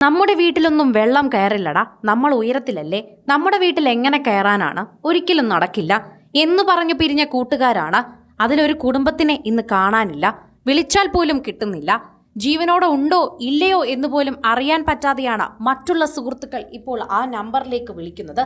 നമ്മുടെ വീട്ടിലൊന്നും വെള്ളം കയറില്ലടാ. നമ്മൾ ഉയരത്തിലല്ലേ? നമ്മുടെ വീട്ടിൽ എങ്ങനെ കയറാനാണ്? ഒരിക്കലും നടക്കില്ല. എന്ന് പറഞ്ഞു പിരിഞ്ഞ കൂട്ടുകാരാണ്. അതിലൊരു കുടുംബത്തിനെ ഇന്ന് കാണാനില്ല. വിളിച്ചാൽ പോലും കിട്ടുന്നില്ല. ജീവനോടെ ഉണ്ടോ ഇല്ലയോ എന്ന് പോലും അറിയാൻ പറ്റാതെയാണ് മറ്റുള്ള സുഹൃത്തുക്കൾ ഇപ്പോൾ ആ നമ്പറിലേക്ക് വിളിക്കുന്നത്.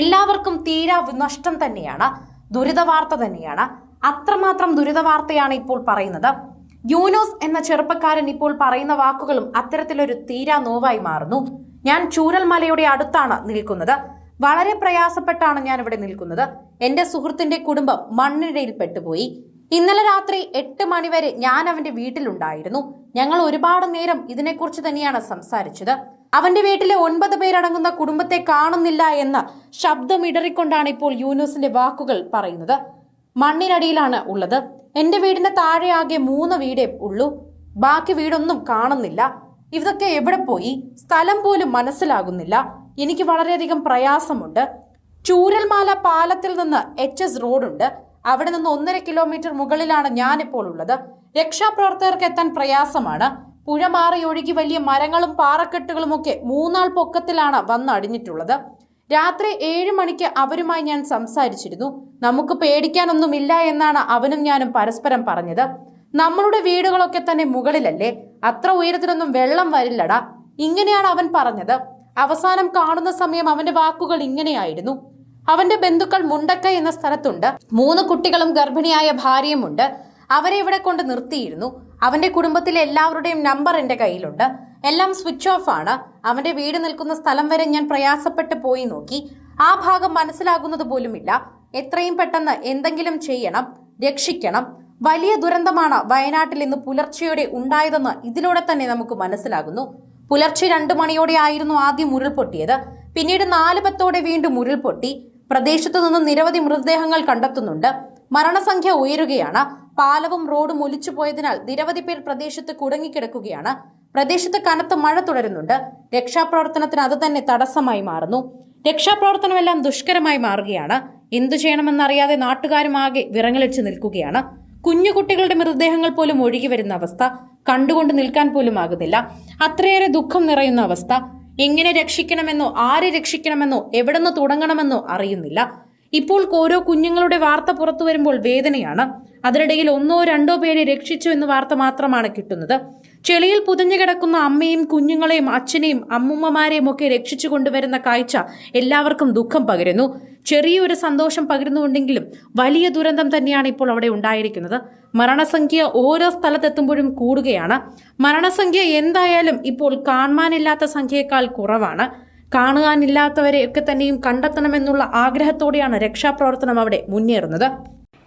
എല്ലാവർക്കും തീരാ നഷ്ടം തന്നെയാണ്. ദുരിതവാർത്ത തന്നെയാണ്. അത്രമാത്രം ദുരിതവാർത്തയാണ് ഇപ്പോൾ പറയുന്നത്. യൂനോസ് എന്ന ചെറുപ്പക്കാരൻ ഇപ്പോൾ പറയുന്ന വാക്കുകളും അത്തരത്തിലൊരു തീരാ നോവായി മാറുന്നു. ഞാൻ ചൂരൽമലയുടെ അടുത്താണ് നിൽക്കുന്നത്. വളരെ പ്രയാസപ്പെട്ടാണ് ഞാൻ ഇവിടെ നിൽക്കുന്നത്. എന്റെ സുഹൃത്തിന്റെ കുടുംബം മണ്ണിടയിൽ പെട്ടുപോയി. ഇന്നലെ രാത്രി എട്ട് മണിവരെ ഞാൻ അവന്റെ വീട്ടിലുണ്ടായിരുന്നു. ഞങ്ങൾ ഒരുപാട് നേരം ഇതിനെക്കുറിച്ച് തന്നെയാണ് സംസാരിച്ചത്. അവന്റെ വീട്ടിലെ ഒൻപത് പേരടങ്ങുന്ന കുടുംബത്തെ കാണുന്നില്ല എന്ന ശബ്ദമിടറിക്കൊണ്ടാണ് ഇപ്പോൾ യൂനൂസിന്റെ വാക്കുകൾ പറയുന്നത്. മണ്ണിനടിയിലാണ് ഉള്ളത്. എന്റെ വീടിന്റെ താഴെ ആകെ മൂന്ന് വീടേ ഉള്ളൂ. ബാക്കി വീടൊന്നും കാണുന്നില്ല. ഇതൊക്കെ എവിടെ പോയി? സ്ഥലം പോലും മനസ്സിലാകുന്നില്ല. എനിക്ക് വളരെയധികം പ്രയാസമുണ്ട്. ചൂരൽമാല പാലത്തിൽ നിന്ന് എച്ച് എസ് റോഡുണ്ട്. അവിടെ നിന്ന് ഒന്നര കിലോമീറ്റർ മുകളിലാണ് ഞാനിപ്പോൾ ഉള്ളത്. രക്ഷാപ്രവർത്തകർക്ക് എത്താൻ പ്രയാസമാണ്. പുഴ മാറി ഒഴുകി വലിയ മരങ്ങളും പാറക്കെട്ടുകളുമൊക്കെ മൂന്നാൾ പൊക്കത്തിലാണ് വന്നടിഞ്ഞിട്ടുള്ളത് രാത്രി ഏഴ് മണിക്ക് അവരുമായി ഞാൻ സംസാരിച്ചിരുന്നു. നമുക്ക് പേടിക്കാനൊന്നുമില്ല എന്നാണ് അവനും ഞാനും പരസ്പരം പറഞ്ഞത്. നമ്മളുടെ വീടുകളൊക്കെ തന്നെ മുകളിലല്ലേ? അത്ര ഉയരത്തിലൊന്നും വെള്ളം വരില്ലടാ. ഇങ്ങനെയാണ് അവൻ പറഞ്ഞത്. അവസാനം കാണുന്ന സമയം അവന്റെ വാക്കുകൾ ഇങ്ങനെയായിരുന്നു. അവന്റെ ബന്ധുക്കൾ മുണ്ടക്ക എന്ന സ്ഥലത്തുണ്ട്. മൂന്ന് കുട്ടികളും ഗർഭിണിയായ ഭാര്യയുമുണ്ട് അവരെ ഇവിടെ കൊണ്ട് നിർത്തിയിരുന്നു. അവന്റെ കുടുംബത്തിലെ എല്ലാവരുടെയും നമ്പർ എന്റെ കയ്യിലുണ്ട്. എല്ലാം സ്വിച്ച് ഓഫ് ആണ്. അവന്റെ വീട് നിൽക്കുന്ന സ്ഥലം വരെ ഞാൻ പ്രയാസപ്പെട്ട് പോയി നോക്കി. ആ ഭാഗം മനസ്സിലാകുന്നത് പോലുമില്ല. എത്രയും പെട്ടെന്ന് എന്തെങ്കിലും ചെയ്യണം രക്ഷിക്കണം. വലിയ ദുരന്തമാണ് വയനാട്ടിൽ ഇന്ന് പുലർച്ചയോടെ ഉണ്ടായതെന്ന് ഇതിലൂടെ തന്നെ നമുക്ക് മനസ്സിലാകുന്നു. പുലർച്ചെ രണ്ടു മണിയോടെ ആയിരുന്നു ആദ്യം ഉരുൾപൊട്ടിയത് പിന്നീട് നാല് പത്തോടെ വീണ്ടും ഉരുൾപൊട്ടി പ്രദേശത്തു നിന്ന് നിരവധി മൃതദേഹങ്ങൾ കണ്ടെത്തുന്നുണ്ട്. മരണസംഖ്യ ഉയരുകയാണ്. പാലവും റോഡും ഒലിച്ചു പോയതിനാൽ നിരവധി പേർ പ്രദേശത്ത് കുടുങ്ങിക്കിടക്കുകയാണ്. പ്രദേശത്ത് കനത്ത മഴ തുടരുന്നുണ്ട്. രക്ഷാപ്രവർത്തനത്തിന് അത് തന്നെ തടസ്സമായി മാറുന്നു. രക്ഷാപ്രവർത്തനമെല്ലാം ദുഷ്കരമായി മാറുകയാണ്. എന്തു ചെയ്യണമെന്നറിയാതെ നാട്ടുകാരും ആകെ വിറങ്ങലിച്ച് നിൽക്കുകയാണ്. കുഞ്ഞുകുട്ടികളുടെ മൃതദേഹങ്ങൾ പോലും ഒഴുകി വരുന്ന അവസ്ഥ കണ്ടുകൊണ്ട് നിൽക്കാൻ പോലും ആകുന്നില്ല. അത്രയേറെ ദുഃഖം നിറയുന്ന അവസ്ഥ. എങ്ങനെ രക്ഷിക്കണമെന്നോ ആരെ രക്ഷിക്കണമെന്നോ എവിടെ നിന്ന് തുടങ്ങണമെന്നോ അറിയുന്നില്ല. ഇപ്പോൾ ഓരോ കുഞ്ഞുങ്ങളുടെ വാർത്ത പുറത്തു വരുമ്പോൾ വേദനയാണ്. അതിനിടയിൽ ഒന്നോ രണ്ടോ പേരെ രക്ഷിച്ചു എന്ന വാർത്ത മാത്രമാണ് കിട്ടുന്നത്. ചെളിയിൽ പുതഞ്ഞു കിടക്കുന്ന അമ്മയും കുഞ്ഞുങ്ങളെയും അച്ഛനെയും അമ്മുമ്മമാരെയും ഒക്കെ രക്ഷിച്ചു കൊണ്ടുവരുന്ന കാഴ്ച എല്ലാവർക്കും ദുഃഖം പകരുന്നു. ചെറിയൊരു സന്തോഷം പകരുന്നുണ്ടെങ്കിലും വലിയ ദുരന്തം തന്നെയാണ് ഇപ്പോൾ അവിടെ ഉണ്ടായിരിക്കുന്നത്. മരണസംഖ്യ ഓരോ സ്ഥലത്തെത്തുമ്പോഴും കൂടുകയാണ്. മരണസംഖ്യ എന്തായാലും ഇപ്പോൾ കാണാനില്ലാത്ത സംഖ്യയേക്കാൾ കുറവാണ്. കാണുവാനില്ലാത്തവരെ ഒക്കെ തന്നെയും കണ്ടെത്തണമെന്നുള്ള ആഗ്രഹത്തോടെയാണ് രക്ഷാപ്രവർത്തനം അവിടെ മുന്നേറുന്നത്.